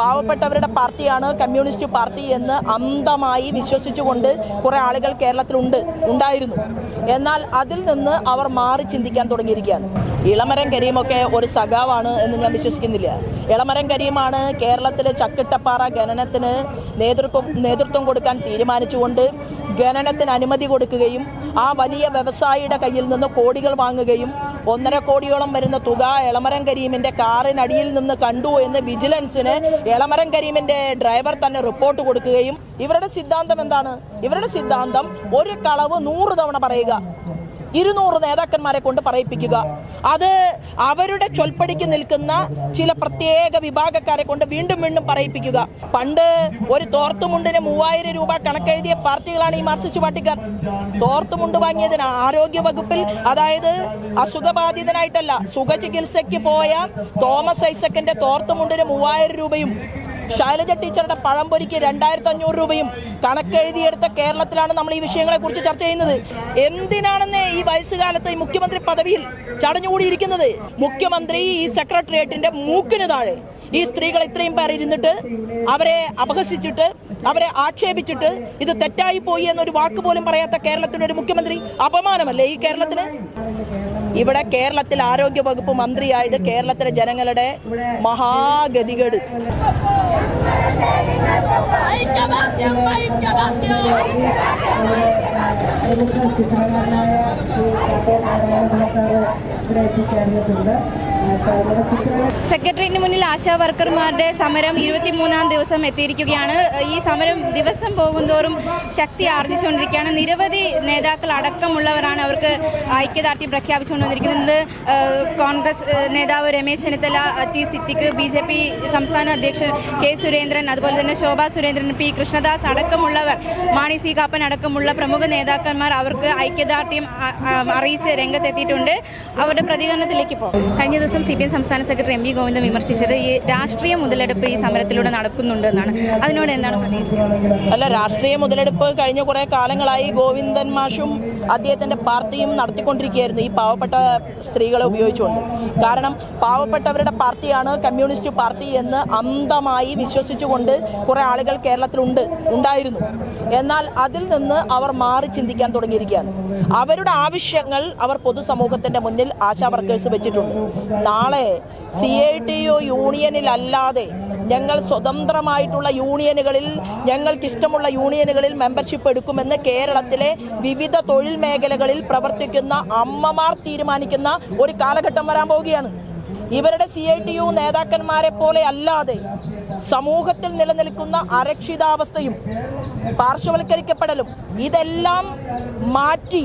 പാവപ്പെട്ടവരുടെ പാർട്ടിയാണ് communist party എന്ന് അന്ധമായി വിശ്വസിച്ചുകൊണ്ട് കുറെ ആളുകൾ കേരളത്തിലുണ്ട് ഉണ്ടായിരുന്നു. എന്നാൽ അതിൽ നിന്ന് അവർ മാറി ചിന്തിക്കാൻ തുടങ്ങിയിരിക്കുകയാണ്. ഇളമരം കരീമൊക്കെ ഒരു സഖാവാണ് എന്ന് ഞാൻ വിശ്വസിക്കുന്നില്ല. ഇളമരം കരീമാണ് കേരളത്തിലെ ചക്കിട്ടപ്പാറ ഖനനത്തിന് നേതൃത്വം നേതൃത്വം കൊടുക്കാൻ തീരുമാനിച്ചുകൊണ്ട് ഖനനത്തിന് അനുമതി കൊടുക്കുകയും ആ വലിയ വ്യവസായിയുടെ കയ്യിൽ നിന്ന് കോടികൾ വാങ്ങുകയും ഒന്നര കോടിയോളം വരുന്ന തുക ഇളമരം കരീമിന്റെ കാറിനടിയിൽ നിന്ന് കണ്ടു എന്ന് വിജിലൻസിന് ഇളമരം കരീമിന്റെ ഡ്രൈവർ തന്നെ റിപ്പോർട്ട് കൊടുക്കുകയും ഇവരുടെ സിദ്ധാന്തം എന്താണ്? ഇവരുടെ സിദ്ധാന്തം ഒരു കളവ് നൂറ് തവണ പറയുക. ഇരുന്നൂറ് നേതാക്കന്മാരെ കൊണ്ട് പറയിപ്പിക്കുക. അത് അവരുടെ ചൊൽപ്പടിക്ക് നിൽക്കുന്ന ചില പ്രത്യേക വിഭാഗക്കാരെ കൊണ്ട് വീണ്ടും വീണ്ടും പറയിപ്പിക്കുക. പണ്ട് ഒരു തോർത്തുമുണ്ടിന് മൂവായിരം രൂപ കണക്കെഴുതിയ പാർട്ടികളാണ് ഈ മാർക്സിസ്റ്റ് പാർട്ടിക്കാർ. തോർത്തുമുണ്ട് വാങ്ങിയതിന് ആരോഗ്യ വകുപ്പിൽ അതായത് അസുഖബാധിതനായിട്ടല്ല സുഖചികിത്സയ്ക്ക് പോയ തോമസ് ഐസക്കിന്റെ തോർത്തുമുണ്ടിന് മൂവായിരം രൂപയും ശൈലജ ടീച്ചറുടെ പഴംപൊരിക്ക് രണ്ടായിരത്തി അഞ്ഞൂറ് രൂപയും കണക്കെഴുതിയെടുത്ത കേരളത്തിലാണ് നമ്മൾ ഈ വിഷയങ്ങളെ കുറിച്ച് ചർച്ച ചെയ്യുന്നത്. എന്തിനാണെന്ന് ഈ വയസ്സുകാലത്ത് ഈ മുഖ്യമന്ത്രി പദവിയിൽ ചടഞ്ഞുകൂടിയിരിക്കുന്നത്? മുഖ്യമന്ത്രി ഈ സെക്രട്ടേറിയറ്റിന്റെ മൂക്കിന് താഴെ. ഈ സ്ത്രീകൾ ഇത്രയും പേർ ഇരുന്നിട്ട് അവരെ അപഹസിച്ചിട്ട് അവരെ ആക്ഷേപിച്ചിട്ട് ഇത് തെറ്റായി പോയി എന്നൊരു വാക്ക് പോലും പറയാത്ത കേരളത്തിന്റെ ഒരു മുഖ്യമന്ത്രി അപമാനമല്ലേ ഈ കേരളത്തിന്? ഇവിടെ കേരളത്തിൽ ആരോഗ്യ വകുപ്പ് മന്ത്രിയായത് കേരളത്തിലെ ജനങ്ങളുടെ മഹാഗതികേട്. ഇവിടെ ഐക്യദാർഢ്യം. സെക്രട്ടറിയേറ്റിന് മുന്നിൽ ആശാ വർക്കർമാരുടെ സമരം ഇരുപത്തിമൂന്നാം ദിവസം എത്തിയിരിക്കുകയാണ്. ഈ സമരം ദിവസം പോകുന്തോറും ശക്തി ആർജിച്ചുകൊണ്ടിരിക്കുകയാണ്. നിരവധി നേതാക്കൾ അടക്കമുള്ളവരാണ് അവർക്ക് ഐക്യദാർഢ്യം പ്രഖ്യാപിച്ചുകൊണ്ടിരിക്കുന്നത് കോൺഗ്രസ് നേതാവ് Ramesh Chennithala T Siddique B J P സംസ്ഥാന അധ്യക്ഷൻ കെ സുരേന്ദ്രൻ അതുപോലെ തന്നെ ശോഭാ സുരേന്ദ്രൻ പി കൃഷ്ണദാസ് അടക്കമുള്ളവർ മാണി സി കാപ്പൻ അടക്കമുള്ള പ്രമുഖ നേതാക്കന്മാർ അവർക്ക് ഐക്യദാർഢ്യം അറിയിച്ച് രംഗത്തെത്തിയിട്ടുണ്ട്. അവരുടെ പ്രതികരണത്തിലേക്ക് പോകും കഴിഞ്ഞ ദിവസം സി പി എം സംസ്ഥാന സെക്രട്ടറി എം വി ഗോവിന്ദൻ വിമർശിച്ചത് ഈ രാഷ്ട്രീയ മുതലെടുപ്പ് ഈ സമരത്തിലൂടെ നടക്കുന്നുണ്ട് എന്നാണ് അതിനോട് എന്താണ് അല്ല രാഷ്ട്രീയ മുതലെടുപ്പ് കഴിഞ്ഞ കുറെ കാലങ്ങളായി ഗോവിന്ദൻ മാഷും അദ്ദേഹത്തിന്റെ പാർട്ടിയും നടത്തിക്കൊണ്ടിരിക്കുകയായിരുന്നു ഈ പാവപ്പെട്ട സ്ത്രീകളെ ഉപയോഗിച്ചുകൊണ്ട്. കാരണം പാവപ്പെട്ടവരുടെ പാർട്ടിയാണ് കമ്മ്യൂണിസ്റ്റ് പാർട്ടി എന്ന് അന്ധമായി വിശ്വസിച്ചുകൊണ്ട് കുറേ ആളുകൾ കേരളത്തിലുണ്ട് ഉണ്ടായിരുന്നു. എന്നാൽ അതിൽ നിന്ന് അവർ മാറി ചിന്തിക്കാൻ തുടങ്ങിയിരിക്കുകയാണ്. അവരുടെ ആവശ്യങ്ങൾ അവർ പൊതുസമൂഹത്തിന്റെ മുന്നിൽ ആശാ വർക്കേഴ്സ് വെച്ചിട്ടുണ്ട്. നാളെ സി ഐ ടി യു യൂണിയനിലല്ലാതെ ഞങ്ങൾ സ്വതന്ത്രമായിട്ടുള്ള യൂണിയനുകളിൽ ഞങ്ങൾക്ക് ഇഷ്ടമുള്ള യൂണിയനുകളിൽ മെമ്പർഷിപ്പ് എടുക്കുമെന്ന് കേരളത്തിലെ വിവിധ തൊഴിൽ മേഖലകളിൽ പ്രവർത്തിക്കുന്ന അമ്മമാർ തീരുമാനിക്കുന്ന ഒരു കാലഘട്ടം വരാൻ പോവുകയാണ്. ഇവരുടെ സി ഐ ടി യു നേതാക്കന്മാരെ പോലെ അല്ലാതെ സമൂഹത്തിൽ നിലനിൽക്കുന്ന അരക്ഷിതാവസ്ഥയും പാർശ്വവൽക്കരിക്കപ്പെടലും ഇതെല്ലാം മാറ്റി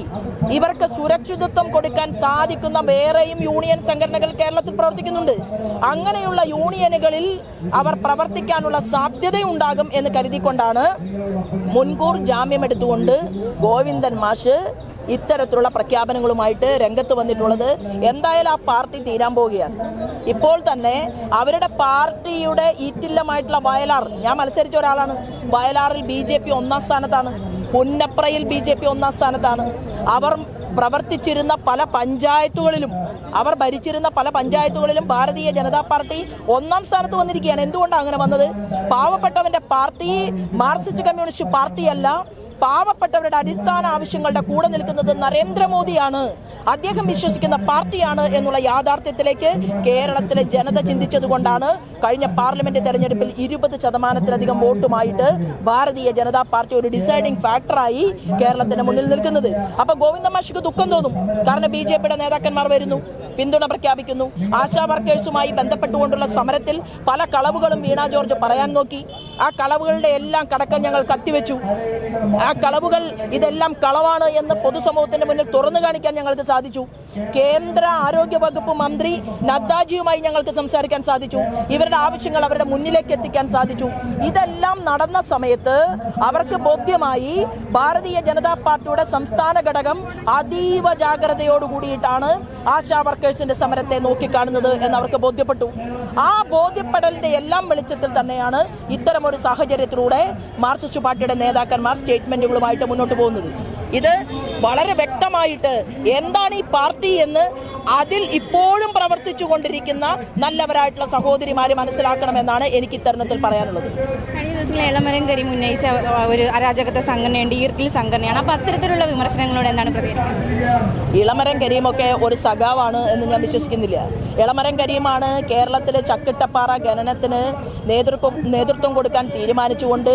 ഇവർക്ക് സുരക്ഷിതത്വം കൊടുക്കാൻ സാധിക്കുന്ന വേറെയും യൂണിയൻ സംഘടനകൾ കേരളത്തിൽ പ്രവർത്തിക്കുന്നുണ്ട്. അങ്ങനെയുള്ള യൂണിയനുകളിൽ അവർ പ്രവർത്തിക്കാനുള്ള സാധ്യതയുണ്ടാകും എന്ന് കരുതിക്കൊണ്ടാണ് മുൻകൂർ ജാമ്യം എടുത്തുകൊണ്ട് ഗോവിന്ദൻ മാഷ് ഇത്തരത്തിലുള്ള പ്രഖ്യാപനങ്ങളുമായിട്ട് രംഗത്ത് വന്നിട്ടുള്ളത്. എന്തായാലും ആ പാർട്ടി തീരാൻ പോവുകയാണ്. ഇപ്പോൾ തന്നെ അവരുടെ പാർട്ടിയുടെ ഈറ്റില്ലമായിട്ടുള്ള വയലാർ ഞാൻ മത്സരിച്ച ഒരാളാണ്. വയലാറിൽ ബി ജെ പി ഒന്നാം സ്ഥാനത്താണ്. പുന്നപ്രയിൽ ബി ജെ പി ഒന്നാം സ്ഥാനത്താണ്. അവർ പ്രവർത്തിച്ചിരുന്ന പല പഞ്ചായത്തുകളിലും അവർ ഭരിച്ചിരുന്ന പല പഞ്ചായത്തുകളിലും ഭാരതീയ ജനതാ പാർട്ടി ഒന്നാം സ്ഥാനത്ത് വന്നിരിക്കുകയാണ്. എന്തുകൊണ്ടാണ് അങ്ങനെ വന്നത്? പാവപ്പെട്ടവന്റെ പാർട്ടി മാർക്സിസ്റ്റ് കമ്മ്യൂണിസ്റ്റ് പാർട്ടിയല്ല പാവപ്പെട്ടവരുടെ അടിസ്ഥാന ആവശ്യങ്ങളുടെ കൂടെ നിൽക്കുന്നത് നരേന്ദ്രമോദിയാണ്. അദ്ദേഹം വിശ്വസിക്കുന്ന പാർട്ടിയാണ് എന്നുള്ള യാഥാർത്ഥ്യത്തിലേക്ക് കേരളത്തിലെ ജനത ചിന്തിച്ചതുകൊണ്ടാണ് കഴിഞ്ഞ പാർലമെന്റ് തെരഞ്ഞെടുപ്പിൽ ഇരുപത് ശതമാനത്തിലധികം വോട്ടുമായിട്ട് ഭാരതീയ ജനതാ പാർട്ടി ഒരു ഡിസൈഡിംഗ് ഫാക്ടറായി കേരളത്തിന് മുന്നിൽ നിൽക്കുന്നത്. അപ്പൊ ഗോവിന്ദ മാഷിക്ക് ദുഃഖം തോന്നും. കാരണം ബി നേതാക്കന്മാർ വരുന്നു. പിന്തുണ പ്രഖ്യാപിക്കുന്നു. ആശാ വർക്കേഴ്സുമായി ബന്ധപ്പെട്ടുകൊണ്ടുള്ള സമരത്തിൽ പല കളവുകളും വീണ ജോർജ് പറയാൻ നോക്കി. ആ കളവുകളുടെ എല്ലാം കടക്കം ഞങ്ങൾ കത്തിവെച്ചു. ആ കളവുകൾ ഇതെല്ലാം കളവാണ് എന്ന് പൊതുസമൂഹത്തിന്റെ മുന്നിൽ തുറന്നു കാണിക്കാൻ ഞങ്ങൾക്ക് സാധിച്ചു. കേന്ദ്ര ആരോഗ്യ വകുപ്പ് മന്ത്രി നദ്ദാജിയുമായി ഞങ്ങൾക്ക് സംസാരിക്കാൻ സാധിച്ചു. ഇവരുടെ ആവശ്യങ്ങൾ അവരുടെ മുന്നിലേക്ക് എത്തിക്കാൻ സാധിച്ചു. ഇതെല്ലാം നടന്ന സമയത്ത് അവർക്ക് ബോധ്യമായി ഭാരതീയ ജനതാ പാർട്ടിയുടെ സംസ്ഥാന ഘടകം അതീവ ജാഗ്രതയോടുകൂടിയിട്ടാണ് ആശാ ആശാ വർക്കേഴ്സിന്റെ സമരത്തെ നോക്കിക്കാണുന്നത് എന്ന് അവർക്ക് ബോധ്യപ്പെട്ടു. ആ ബോധ്യപ്പെടലിന്റെ എല്ലാം വെളിച്ചത്തിൽ തന്നെയാണ് ഇത്തരമൊരു സാഹചര്യത്തിലൂടെ മാർക്സിസ്റ്റ് പാർട്ടിയുടെ നേതാക്കന്മാർ സ്റ്റേറ്റ്മെന്റുകളുമായിട്ട് മുന്നോട്ട് പോകുന്നത്. ഇത് വളരെ വ്യക്തമായിട്ട് എന്താണ് ഈ പാർട്ടി എന്ന് അതിൽ ഇപ്പോഴും പ്രവർത്തിച്ചു കൊണ്ടിരിക്കുന്ന നല്ലവരായിട്ടുള്ള സഹോദരിമാര് മനസ്സിലാക്കണമെന്നാണ് എനിക്ക് ഇത്തരുണത്തിൽ പറയാനുള്ളത്. കഴിഞ്ഞ ദിവസങ്ങളിൽ ഇളമരം കരി ഉന്നയിച്ച ഒരു അരാജകത്വ സംഘടനയുണ്ട് ഈർക്കിൽ സംഘടനയാണ്. അപ്പോൾ അത്തരത്തിലുള്ള വിമർശനങ്ങളോട് എന്താണ് പ്രതികരിക്കുന്നത്? ഇളമരം കരീമൊക്കെ ഒരു സഖാവാണ് എന്ന് ഞാൻ വിശ്വസിക്കുന്നില്ല. ഇളമരം കരീമാണ് കേരളത്തിലെ ചക്കിട്ടപ്പാറ ഖനനത്തിന് നേതൃത്വം നേതൃത്വം കൊടുക്കാൻ തീരുമാനിച്ചുകൊണ്ട്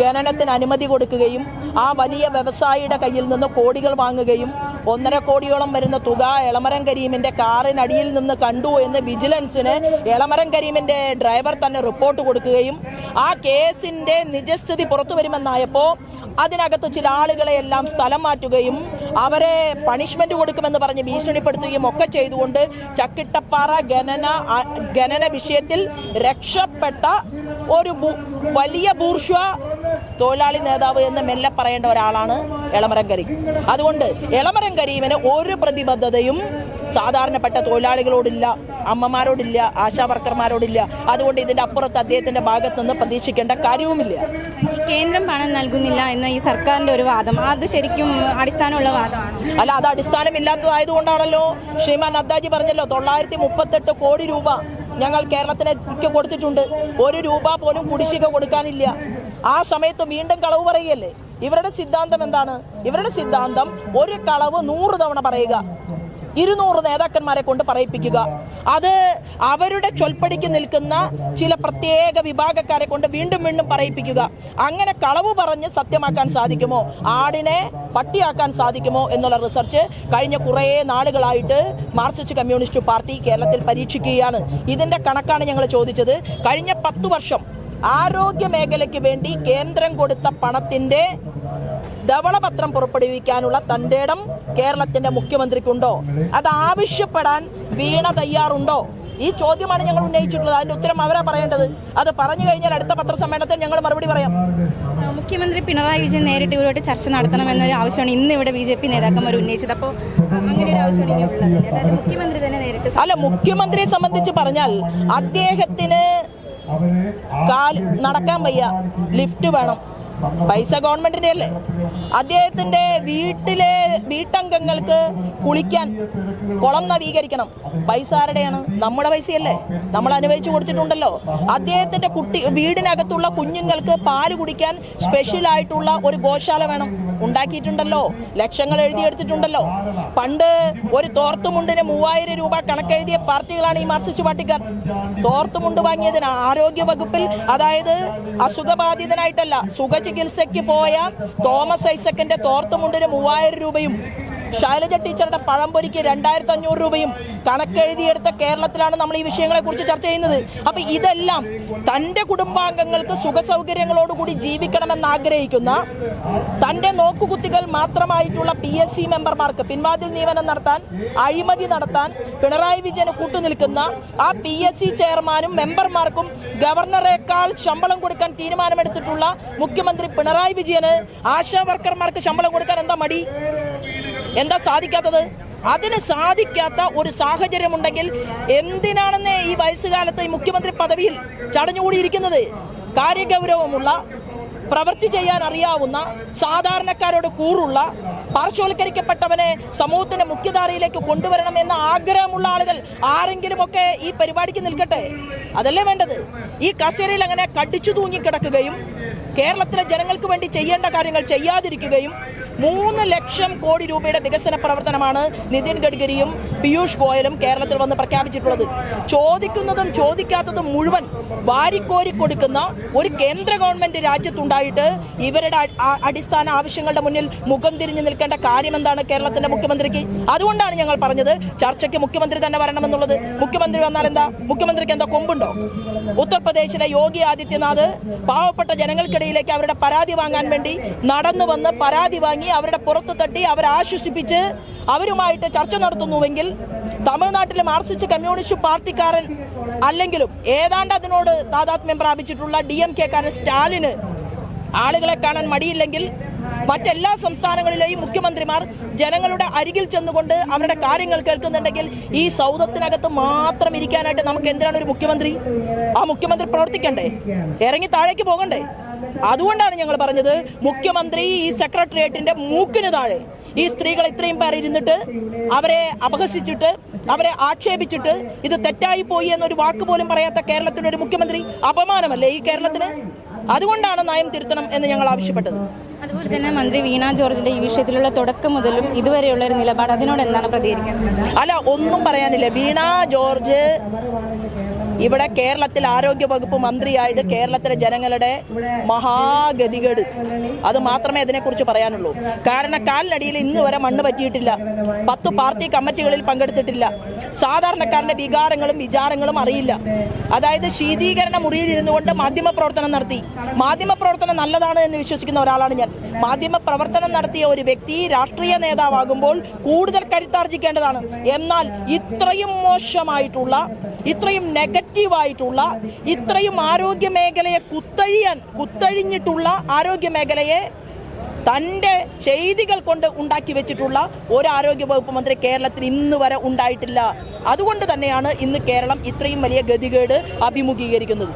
ഖനനത്തിന് അനുമതി കൊടുക്കുകയും ആ വലിയ വ്യവസായിയുടെ കയ്യിൽ നിന്ന് കോടികൾ വാങ്ങുകയും ഒന്നര കോടിയോളം വരുന്ന തുക എളമരം കരീമിന്റെ കാറിനടിയിൽ നിന്ന് കണ്ടു എന്ന് വിജിലൻസിന് എളമരം കരീമിന്റെ ഡ്രൈവർ തന്നെ റിപ്പോർട്ട് കൊടുക്കുകയും ആ കേസിന്റെ നിജസ്ഥിതി പുറത്തു വരുമെന്നായപ്പോൾ അതിനകത്ത് ചില ആളുകളെ എല്ലാം സ്ഥലം മാറ്റുകയും അവരെ പണിഷ്മെന്റ് കൊടുക്കുമെന്ന് പറഞ്ഞ് ഭീഷണിപ്പെടുത്തുകയും ഒക്കെ ചെയ്തുകൊണ്ട് ചക്കിട്ടപ്പാറ ഗണന ഖനന വിഷയത്തിൽ രക്ഷപ്പെട്ട ഒരു വലിയ ബൂർഷ്വ തൊഴിലാളി നേതാവ് എന്ന് മെല്ലെ പറയേണ്ട ഒരാളാണ് എളമരം കരീം. അതുകൊണ്ട് എളമരം കരീമിന് ഒരു പ്രതിബദ്ധതയും സാധാരണപ്പെട്ട തൊഴിലാളികളോടില്ല അമ്മമാരോടില്ല ആശാ വർക്കർമാരോടില്ല. അതുകൊണ്ട് ഇതിന്റെ അപ്പുറത്ത് അദ്ദേഹത്തിന്റെ ഭാഗത്തു നിന്ന് പ്രതീക്ഷിക്കേണ്ട കാര്യവുമില്ല. ഈ കേന്ദ്രം പണം നൽകുന്നില്ല എന്ന ഈ സർക്കാരിന്റെ ഒരു വാദം അത് ശരിക്കും അടിസ്ഥാനമുള്ള വാദമാണ്. അല്ല അത് അടിസ്ഥാനമില്ലാത്തതായതുകൊണ്ടാണല്ലോ ശ്രീമാൻ നദ്ദാജി പറഞ്ഞല്ലോ തൊള്ളായിരത്തി മുപ്പത്തെട്ട് കോടി രൂപ ഞങ്ങൾ കേരളത്തിന് കൊടുത്തിട്ടുണ്ട്. ഒരു രൂപ പോലും കുടിശ്ശിക കൊടുക്കാനില്ല. ആ സമയത്ത് വീണ്ടും കളവ് പറയുകയല്ലേ? ഇവരുടെ സിദ്ധാന്തം എന്താണ്? ഇവരുടെ സിദ്ധാന്തം ഒരു കളവ് നൂറ് തവണ പറയുക. ഇരുന്നൂറ് നേതാക്കന്മാരെ കൊണ്ട് പറയിപ്പിക്കുക. അത് അവരുടെ ചൊൽപ്പടിക്ക് നിൽക്കുന്ന ചില പ്രത്യേക വിഭാഗക്കാരെ കൊണ്ട് വീണ്ടും വീണ്ടും പറയിപ്പിക്കുക. അങ്ങനെ കളവ് പറഞ്ഞ് സത്യമാക്കാൻ സാധിക്കുമോ? ആടിനെ പട്ടിയാക്കാൻ സാധിക്കുമോ എന്നുള്ള റിസർച്ച് കഴിഞ്ഞ കുറേ നാളുകളായിട്ട് മാർക്സിസ്റ്റ് കമ്മ്യൂണിസ്റ്റ് പാർട്ടി കേരളത്തിൽ പരീക്ഷിക്കുകയാണ്. ഇതിന്റെ കണക്കാണ് ഞങ്ങൾ ചോദിച്ചത്. കഴിഞ്ഞ പത്ത് വർഷം ആരോഗ്യ മേഖലയ്ക്ക് വേണ്ടി കേന്ദ്രം കൊടുത്ത പണത്തിന്റെ ധവളപത്രം പുറപ്പെടുവിക്കാനുള്ള തന്റെ ഇടം കേരളത്തിന്റെ മുഖ്യമന്ത്രിക്കുണ്ടോ? അത് ആവശ്യപ്പെടാൻ വീണ തയ്യാറുണ്ടോ? ഈ ചോദ്യമാണ് ഞങ്ങൾ ഉന്നയിച്ചിട്ടുള്ളത്. അതിന്റെ ഉത്തരം അവരാ പറയേണ്ടത്. അത് പറഞ്ഞു കഴിഞ്ഞാൽ അടുത്ത പത്രസമ്മേളനത്തിൽ ഞങ്ങൾ മറുപടി പറയാം. മുഖ്യമന്ത്രി പിണറായി വിജയൻ നേരിട്ട് ഇവരുമായിട്ട് ചർച്ച നടത്തണമെന്നൊരു ആവശ്യമാണ് ഇന്ന് ഇവിടെ ബി ജെ പി നേതാക്കന്മാർ ഉന്നയിച്ചത്. അപ്പോൾ അങ്ങനെ ഒരു ആവശ്യമാണ് അതായത് മുഖ്യമന്ത്രി തന്നെ നേരിട്ട് അല്ല മുഖ്യമന്ത്രിയെ സംബന്ധിച്ച് പറഞ്ഞാൽ അദ്ദേഹത്തിന് കാൽ നടക്കാൻ വയ്യ. ലിഫ്റ്റ് വേണം. പൈസ ഗവൺമെന്റിന്റെ അല്ലേ? അദ്ദേഹത്തിന്റെ വീട്ടിലെ വീട്ടംഗങ്ങൾക്ക് കുളിക്കാൻ കുളം നവീകരിക്കണം. പൈസ ആരുടെയാണ് നമ്മുടെ പൈസയല്ലേ? നമ്മൾ അനുവദിച്ചു കൊടുത്തിട്ടുണ്ടല്ലോ. അദ്ദേഹത്തിന്റെ കുട്ടി വീടിനകത്തുള്ള കുഞ്ഞുങ്ങൾക്ക് പാൽ കുടിക്കാൻ സ്പെഷ്യൽ ആയിട്ടുള്ള ഒരു ഗോശാല വേണം. ഉണ്ടാക്കിയിട്ടുണ്ടല്ലോ. ലക്ഷങ്ങൾ എഴുതിയെടുത്തിട്ടുണ്ടല്ലോ. പണ്ട് ഒരു തോർത്തുമുണ്ടിന് മൂവായിരം രൂപ കണക്കെഴുതിയ പാർട്ടികളാണ് ഈ മാർക്സിസ്റ്റ് പാർട്ടിക്കാർ. തോർത്തുമുണ്ട് വാങ്ങിയതിന് ആരോഗ്യ വകുപ്പിൽ അതായത് അസുഖബാധിതനായിട്ടല്ല സുഖചികിത്സയ്ക്ക് പോയ തോമസ് ഐസക്കിന്റെ തോർത്തുമുണ്ടിന് മൂവായിരം രൂപയും ശൈലജ ടീച്ചറുടെ പഴംപൊരിക്ക് രണ്ടായിരത്തി അഞ്ഞൂറ് രൂപയും കണക്കെഴുതിയെടുത്ത കേരളത്തിലാണ് നമ്മൾ ഈ വിഷയങ്ങളെ കുറിച്ച് ചർച്ച ചെയ്യുന്നത്. അപ്പൊ ഇതെല്ലാം തന്റെ കുടുംബാംഗങ്ങൾക്ക് സുഖ സൗകര്യങ്ങളോടുകൂടി ജീവിക്കണമെന്ന് ആഗ്രഹിക്കുന്ന തന്റെ നോക്കുകുത്തികൾ മാത്രമായിട്ടുള്ള പി എസ് സി മെമ്പർമാർക്ക് പിൻവാതിൽ നിയമനം നടത്താൻ അഴിമതി നടത്താൻ പിണറായി വിജയന് കൂട്ടുനിൽക്കുന്ന ആ പി എസ് സി ചെയർമാനും മെമ്പർമാർക്കും ഗവർണറേക്കാൾ ശമ്പളം കൊടുക്കാൻ തീരുമാനമെടുത്തിട്ടുള്ള മുഖ്യമന്ത്രി പിണറായി വിജയന് ആശാ വർക്കർമാർക്ക് ശമ്പളം കൊടുക്കാൻ എന്താ മടി? എന്താ സാധിക്കാത്തത്? അതിന് സാധിക്കാത്ത ഒരു സാഹചര്യം ഉണ്ടെങ്കിൽ എന്തിനാണെന്ന് ഈ വയസ്സുകാലത്ത് ഈ മുഖ്യമന്ത്രി പദവിയിൽ ചടഞ്ഞുകൂടിയിരിക്കുന്നത്? കാര്യഗൗരവമുള്ള പ്രവൃത്തി ചെയ്യാൻ അറിയാവുന്ന സാധാരണക്കാരോട് കൂറുള്ള പാർശ്വവൽക്കരിക്കപ്പെട്ടവനെ സമൂഹത്തിന്റെ മുഖ്യധാരയിലേക്ക് കൊണ്ടുവരണമെന്ന ആഗ്രഹമുള്ള ആളുകൾ ആരെങ്കിലുമൊക്കെ ഈ പരിപാടിക്ക് നിൽക്കട്ടെ? അതല്ലേ വേണ്ടത്? ഈ കസേരയിൽ അങ്ങനെ കടിച്ചു തൂങ്ങിക്കിടക്കുകയും കേരളത്തിലെ ജനങ്ങൾക്ക് വേണ്ടി ചെയ്യേണ്ട കാര്യങ്ങൾ ചെയ്യാതിരിക്കുകയും മൂന്ന് ലക്ഷം കോടി രൂപയുടെ വികസന പ്രവർത്തനമാണ് നിതിൻ ഗഡ്കരിയും പീയൂഷ് ഗോയലും കേരളത്തിൽ വന്ന് പ്രഖ്യാപിച്ചിട്ടുള്ളത്. ചോദിക്കുന്നതും ചോദിക്കാത്തതും മുഴുവൻ വാരിക്കോരി കൊടുക്കുന്ന ഒരു കേന്ദ്ര ഗവൺമെന്റ് രാജ്യത്തുണ്ടായിട്ട് ഇവരുടെ അടിസ്ഥാന ആവശ്യങ്ങളുടെ മുന്നിൽ മുഖം തിരിഞ്ഞു നിൽക്കേണ്ട കാര്യം എന്താണ് കേരളത്തിന്റെ മുഖ്യമന്ത്രിക്ക്? അതുകൊണ്ടാണ് ഞങ്ങൾ പറഞ്ഞത് ചർച്ചയ്ക്ക് മുഖ്യമന്ത്രി തന്നെ വരണമെന്നുള്ളത്. മുഖ്യമന്ത്രി വന്നാൽ എന്താ? മുഖ്യമന്ത്രിക്ക് എന്താ കൊമ്പുണ്ടോ? ഉത്തർപ്രദേശിലെ യോഗി ആദിത്യനാഥ് പാവപ്പെട്ട ജനങ്ങൾക്കിടയിലേക്ക് അവരുടെ പരാതി വാങ്ങാൻ വേണ്ടി നടന്നു വന്ന് പരാതി വാങ്ങി അവരുടെ പുറത്തു തട്ടി അവരെ ആശ്വസിപ്പിച്ച് അവരുമായിട്ട് ചർച്ച നടത്തുന്നുവെങ്കിൽ തമിഴ്നാട്ടിലെ മാർക്സിസ്റ്റ് കമ്മ്യൂണിസ്റ്റ് പാർട്ടിക്കാരൻ അല്ലെങ്കിലും ഏതാണ്ട് അതിനോട് താതാത്മ്യം പ്രാപിച്ചിട്ടുള്ള ഡി എം കെക്കാരൻ സ്റ്റാലിന് ആളുകളെ കാണാൻ മടിയില്ലെങ്കിൽ മറ്റെല്ലാ സംസ്ഥാനങ്ങളിലെയും മുഖ്യമന്ത്രിമാർ ജനങ്ങളുടെ അരികിൽ ചെന്നുകൊണ്ട് അവരുടെ കാര്യങ്ങൾ കേൾക്കുന്നുണ്ടെങ്കിൽ ഈ സൗദത്തിനകത്ത് മാത്രം ഇരിക്കാനായിട്ട് നമുക്ക് എന്തിനാണ് ഒരു മുഖ്യമന്ത്രി? ആ മുഖ്യമന്ത്രി പ്രവർത്തിക്കണ്ടേ? ഇറങ്ങി താഴേക്ക് പോകണ്ടേ? അതുകൊണ്ടാണ് ഞങ്ങൾ പറഞ്ഞത് മുഖ്യമന്ത്രി ഈ സെക്രട്ടേറിയറ്റിന്റെ മൂക്കിന് താഴെ ഈ സ്ത്രീകൾ ഇത്രയും പേർ ഇരുന്നിട്ട് അവരെ അപഹസിച്ചിട്ട് അവരെ ആക്ഷേപിച്ചിട്ട് ഇത് തെറ്റായി പോയി എന്നൊരു വാക്ക് പോലും പറയാത്ത കേരളത്തിന്റെ ഒരു മുഖ്യമന്ത്രി അപമാനമല്ലേ ഈ കേരളത്തിന്? അതുകൊണ്ടാണ് നയം തിരുത്തണം എന്ന് ഞങ്ങൾ ആവശ്യപ്പെട്ടത്. അതുപോലെ തന്നെ മന്ത്രി വീണ ജോർജിന്റെ ഈ വിഷയത്തിലുള്ള തുടക്കം മുതലും ഇതുവരെയുള്ള ഒരു നിലപാട് അതിനോട് എന്താണ് പ്രതികരിക്കുന്നത് അല്ല ഒന്നും പറയാനില്ല. വീണ ജോർജ് ഇവിടെ കേരളത്തിൽ ആരോഗ്യ വകുപ്പ് മന്ത്രിയായത് കേരളത്തിലെ ജനങ്ങളുടെ മഹാഗതികേട്. അത് മാത്രമേ അതിനെക്കുറിച്ച് പറയാനുള്ളൂ. കാരണം കാലിനടിയിൽ ഇന്ന് വരെ മണ്ണ് പറ്റിയിട്ടില്ല. പത്ത് പാർട്ടി കമ്മിറ്റികളിൽ പങ്കെടുത്തിട്ടില്ല. സാധാരണക്കാരന്റെ വികാരങ്ങളും വിചാരങ്ങളും അറിയില്ല. അതായത് ശീതീകരണ മുറിയിൽ കൊണ്ട് മാധ്യമ പ്രവർത്തനം നടത്തി. മാധ്യമ പ്രവർത്തനം നല്ലതാണ് എന്ന് വിശ്വസിക്കുന്ന ഒരാളാണ് ഞാൻ. മാധ്യമ പ്രവർത്തനം നടത്തിയ ഒരു വ്യക്തി രാഷ്ട്രീയ നേതാവാകുമ്പോൾ കൂടുതൽ കരുത്താർജിക്കേണ്ടതാണ്. എന്നാൽ ഇത്രയും മോശമായിട്ടുള്ള ഇത്രയും നെഗറ്റീവായിട്ടുള്ള ഇത്രയും ആരോഗ്യ മേഖലയെ കുത്തഴിയാൻ കുത്തഴിഞ്ഞിട്ടുള്ള ആരോഗ്യ മേഖലയെ തന്റെ ചെയ്തികൾ കൊണ്ട് ഉണ്ടാക്കി വെച്ചിട്ടുള്ള ഒരു ആരോഗ്യ വകുപ്പ് മന്ത്രി കേരളത്തിൽ ഇന്ന് വരെ ഉണ്ടായിട്ടില്ല. അതുകൊണ്ട് തന്നെയാണ് ഇന്ന് കേരളം ഇത്രയും വലിയ ഗതികേട് അഭിമുഖീകരിക്കുന്നത്.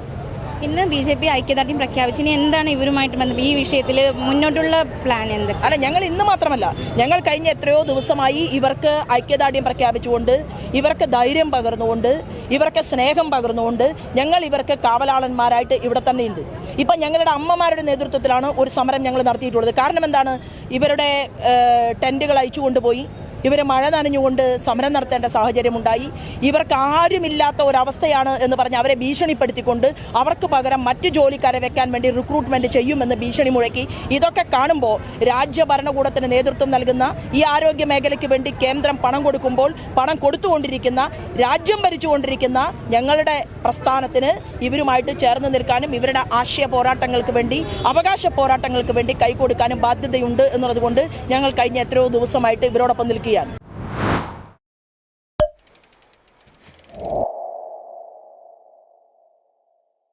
ഇന്ന് ബി ജെ പി ഐക്യദാർഢ്യം പ്രഖ്യാപിച്ചു. ഇനി എന്താണ് ഇവരുമായിട്ട് ബന്ധം? ഈ വിഷയത്തിൽ മുന്നോട്ടുള്ള പ്ലാൻ എന്ത്? അല്ല ഞങ്ങൾ ഇന്ന് മാത്രമല്ല. ഞങ്ങൾ കഴിഞ്ഞ എത്രയോ ദിവസമായി ഇവർക്ക് ഐക്യദാർഢ്യം പ്രഖ്യാപിച്ചുകൊണ്ട് ഇവർക്ക് ധൈര്യം പകർന്നുകൊണ്ട് ഇവർക്ക് സ്നേഹം പകർന്നുകൊണ്ട് ഞങ്ങൾ ഇവർക്ക് കാവലാളന്മാരായിട്ട് ഇവിടെ തന്നെയുണ്ട് ഇപ്പം ഞങ്ങളുടെ അമ്മമാരുടെ നേതൃത്വത്തിലാണ് ഒരു സമരം ഞങ്ങൾ നടത്തിയിട്ടുള്ളത്. കാരണം എന്താണ്? ഇവരുടെ ടെന്റുകൾ അയച്ചു കൊണ്ടുപോയി ഇവർ മഴ നനഞ്ഞുകൊണ്ട് സമരം നടത്തേണ്ട സാഹചര്യമുണ്ടായി. ഇവർക്ക് ആരുമില്ലാത്ത ഒരവസ്ഥയാണ് എന്ന് പറഞ്ഞ് അവരെ ഭീഷണിപ്പെടുത്തിക്കൊണ്ട് അവർക്ക് പകരം മറ്റ് ജോലിക്കാരെ വെക്കാൻ വേണ്ടി റിക്രൂട്ട്മെന്റ് ചെയ്യുമെന്ന് ഭീഷണി മുഴക്കി. ഇതൊക്കെ കാണുമ്പോൾ രാജ്യ ഭരണകൂടത്തിന് നേതൃത്വം നൽകുന്ന ഈ ആരോഗ്യ മേഖലയ്ക്ക് വേണ്ടി കേന്ദ്രം പണം കൊടുക്കുമ്പോൾ പണം കൊടുത്തുകൊണ്ടിരിക്കുന്ന രാജ്യം ഭരിച്ചുകൊണ്ടിരിക്കുന്ന ഞങ്ങളുടെ പ്രസ്ഥാനത്തിന് ഇവരുമായിട്ട് ചേർന്ന് നിൽക്കാനും ഇവരുടെ ആശയ പോരാട്ടങ്ങൾക്ക് വേണ്ടി അവകാശ പോരാട്ടങ്ങൾക്ക് വേണ്ടി കൈകൊടുക്കാനും ബാധ്യതയുണ്ട് എന്നുള്ളതുകൊണ്ട് ഞങ്ങൾ കഴിഞ്ഞ എത്രയോ ദിവസമായിട്ട് ഇവരോടൊപ്പം Turquía.